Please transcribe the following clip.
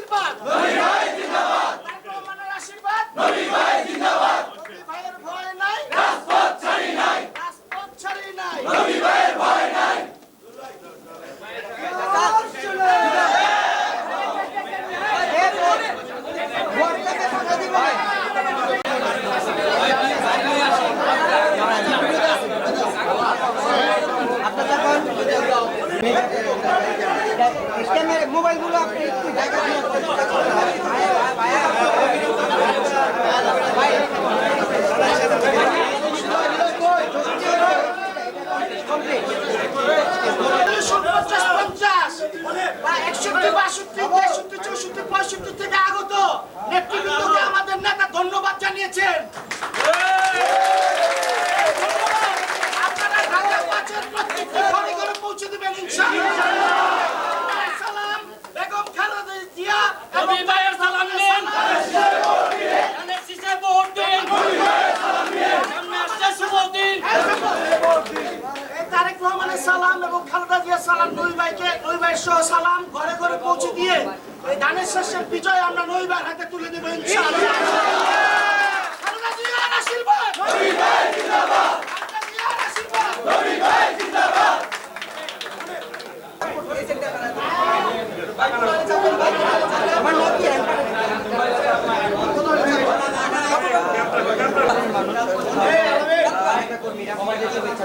আশীর্বাদ। নবী ভাই জিন্দাবাদ। রহমানের আশীর্বাদ। নবী ভাই জিন্দাবাদ। নবী ভাইয়ের ভয় নাই। রাজপথ ছাড়ি নাই। রাজপথ ছাড়ি নাই। নবী ভাইয়ের ভয় নাই। আপনার মোবাইলগুলো আপনি একটু পঞ্চাশ একষট্টি বাষট্টি তেষট্টি চৌষট্টি পঁয়ষট্টি থেকে আগত। সালাম এবং খালেদা জিয়া সালাম নই ভাইকে নই ভাই সহ সালাম ঘরে ঘরে পৌঁছে দিয়ে এই ধানের শস্যের বিজয় আমরা নই ভাইয়ের হাতে তুলে দেব শুভেচ্ছা